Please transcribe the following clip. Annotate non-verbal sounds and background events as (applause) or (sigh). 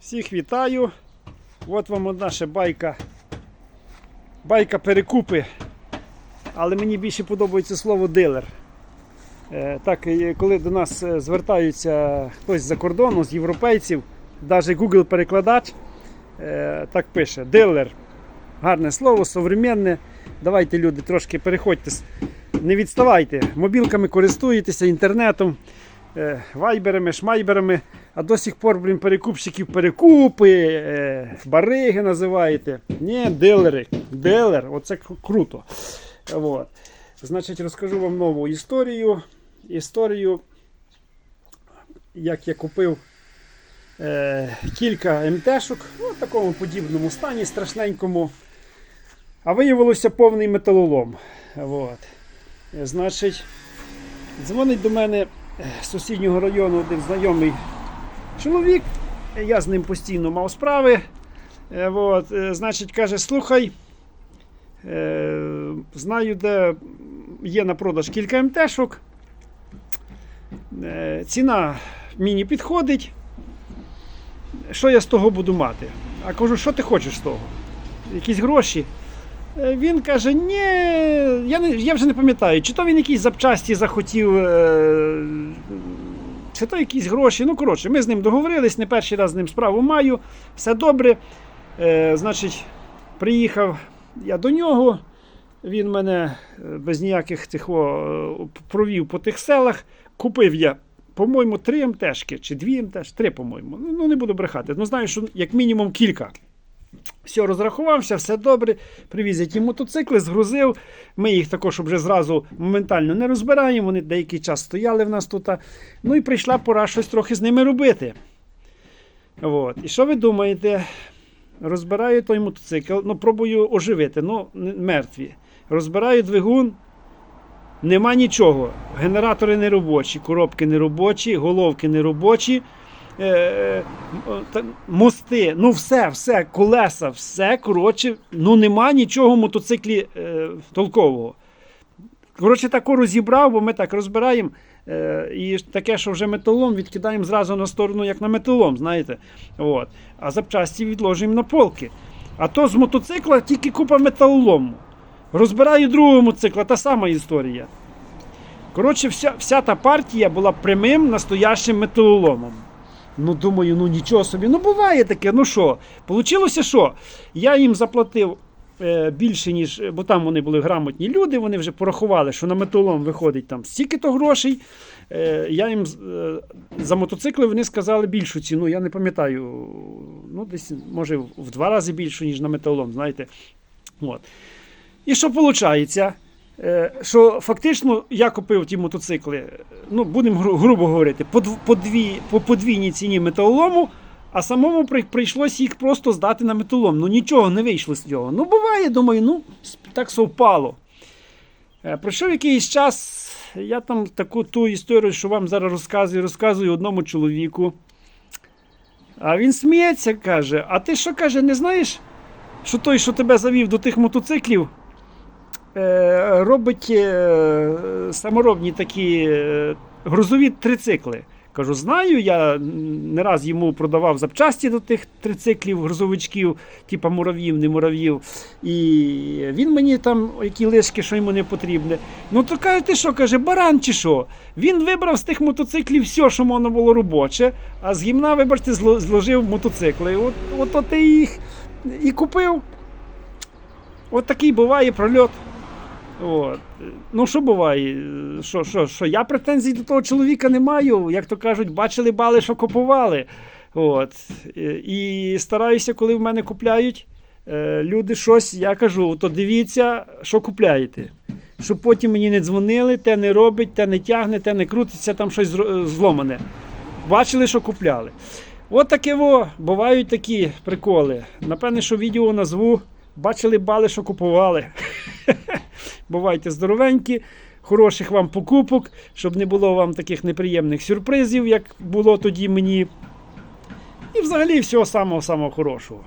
Всіх вітаю. От вам одна байка. Байка перекупи. Але мені більше подобається слово дилер. Е, Так, коли до нас е, звертаються хтось з-за кордону, з європейців, навіть Google перекладач е, так пише: дилер. Гарне слово, современне. Давайте, люди, трошки переходьте. Не відставайте. Мобілками користуєтеся, інтернетом, вайберами, шмайберами, а до сих пор, блін, перекупщиків перекупи, е, бариги називаєте. Ні, дилери. Дилер, оце круто. От. Значить, розкажу вам нову історію. Історію, як я купив е, кілька МТшок ну, в такому подібному стані, страшненькому. А виявилося повний металолом. От. Значить, дзвонить до мене з сусіднього району один знайомий чоловік. Я з ним постійно мав справи. Е, От, е, значить, каже, слухай, е, знаю, де є на продаж кілька МТшок. Ціна мені підходить. Що я з того буду мати? А кажу, що ти хочеш з того? Якісь гроші? Він каже, ні, я, не, я вже не пам'ятаю, чи то він якісь запчасті захотів, чи то якісь гроші. Ну, коротше, ми з ним договорились, не перший раз з ним справу маю, все добре. Е, значить, приїхав я до нього, він мене е, без ніяких тих провів по тих селах. Купив я, по-моєму, три МТшки чи дві МТшки, три, по-моєму. Ну, не буду брехати. Ну, знаю, що як мінімум кілька. Все, розрахувався, все добре. Привіз я мотоцикли, згрузив. Ми їх також вже зразу моментально не розбираємо. Вони деякий час стояли в нас тут. Ну і прийшла пора щось трохи з ними робити. От. І що ви думаєте? Розбираю той мотоцикл, ну пробую оживити, ну мертві. Розбираю двигун, нема нічого. Генератори не робочі, коробки не робочі, головки не робочі. Е, е, мости, ну все, все, колеса, все, коротше, ну нема нічого в мотоциклі е, толкового. Коротше, тако розібрав, бо ми так розбираємо. Е, і таке, що вже металом відкидаємо зразу на сторону, як на металом, знаєте. От. А запчасті відложуємо на полки. А то з мотоцикла тільки купа металолому. Розбираю другого мотоцикла, та сама історія. Коротше, вся, вся та партія була прямим настоящим металоломом. Ну, думаю, ну нічого собі. Ну, буває таке, ну що? Получилося що? Я їм заплатив е, більше, ніж. Бо там вони були грамотні люди, вони вже порахували, що на металолом виходить там стільки-то грошей. Е, я їм е, за мотоцикли вони сказали більшу ціну. Я не пам'ятаю, ну, десь, може, в два рази більшу, ніж на металолом, знаєте. От. І що виходить? Е, Що фактично я купив ті мотоцикли, е, ну будемо гру- грубо говорити, по, дві, по подвійній ціні металолому, а самому при, прийшлося їх просто здати на металолом. Ну нічого не вийшло з цього. Ну буває, думаю, ну так совпало. Е, Пройшов якийсь час, я там таку ту історію, що вам зараз розказую, розказую одному чоловіку. А він сміється, каже: А ти що каже, не знаєш, що той, що тебе завів до тих мотоциклів, робить е, саморобні такі е, грузові трицикли. Кажу, знаю, я не раз йому продавав запчасті до тих трициклів, грузовичків, типа мурав'їв, не мурав'їв. І він мені там які лишки, що йому не потрібне. Ну то каже, ти що, каже, баран чи що? Він вибрав з тих мотоциклів все, що можна було робоче, а з гімна, вибачте, зложив мотоцикли. От, от, от ти їх і купив. От такий буває прольот. От. Ну, що буває? Що, що, що? Я претензій до того чоловіка не маю. Як то кажуть, бачили бали, що купували. От. Е, І стараюся, коли в мене купляють е, люди щось, я кажу, то дивіться, що купляєте. Щоб потім мені не дзвонили, те не робить, те не тягне, те не крутиться, там щось зломане. Бачили, що купляли. От таке во, бувають такі приколи. Напевне, що відео назву. Бачили бали, що купували. (laughs) Бувайте здоровенькі, хороших вам покупок, щоб не було вам таких неприємних сюрпризів, як було тоді мені. І взагалі всього самого-самого хорошого.